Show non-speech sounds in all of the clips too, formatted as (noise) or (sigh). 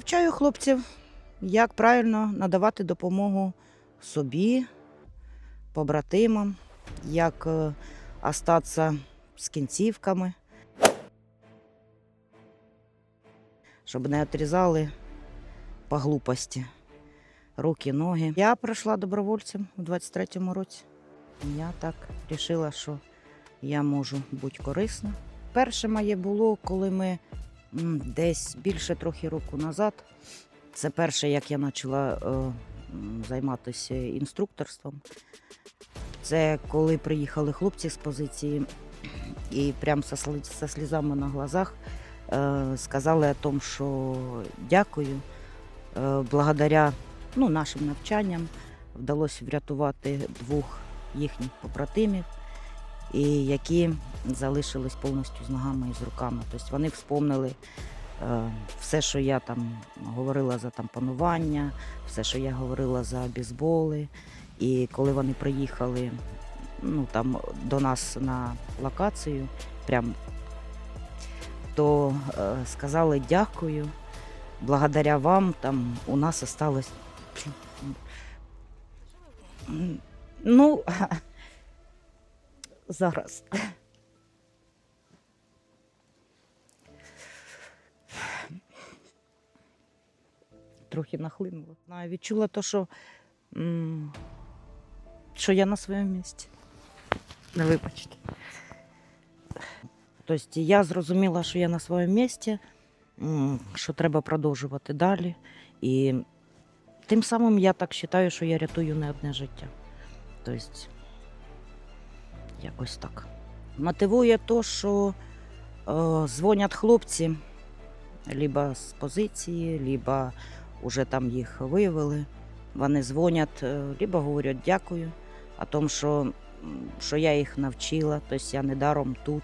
Навчаю хлопців, як правильно надавати допомогу собі, побратимам, як е, остатися з кінцівками, щоб не відрізали по глупості руки, ноги. Я прийшла добровольцем у 23-му році. Я так вирішила, що я можу бути корисна. Перше моє було, коли ми десь більше трохи року назад. Це перше, як я почала е, займатися інструкторством. Це коли приїхали хлопці з позиції і прямо со слізами на глазах е, сказали о тому, що дякую. Е, благодаря ну, нашим навчанням вдалося врятувати двох їхніх побратимів, і які залишились повністю з ногами і з руками. Тобто вони вспомнили е, все, що я там говорила за там панування, все, що я говорила за бейсболи. І коли вони приїхали ну, там, до нас на локацію, прям, то е, сказали дякую. Благодаря вам там у нас осталось. Ну, (laughs) зараз. Трохи нахлинула. Знаю, Відчула то, що, що я на своєму місці. Не вибачте. Тобто я зрозуміла, що я на своєму місці, що треба продовжувати далі. І тим самим я так вважаю, що я рятую не одне життя. Тобто, якось так. Мотивує то, що е, дзвонять хлопці, либо з позиції, либо вже там їх виявили. Вони дзвонять, е, либо говорять дякую, о тому, що, що я їх навчила, тобто я недаром тут.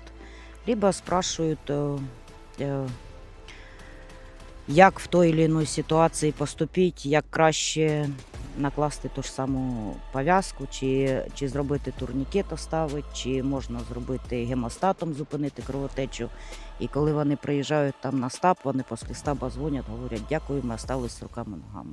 Либо спрашують, е, е, як в той чи іншій ситуації поступити, як краще накласти ту ж саму пов'язку, чи, чи зробити турнікет оставити, чи можна зробити гемостатом, зупинити кровотечу. І коли вони приїжджають там на стаб, вони після стаба дзвонять, говорять, дякую, ми остались з руками ногами.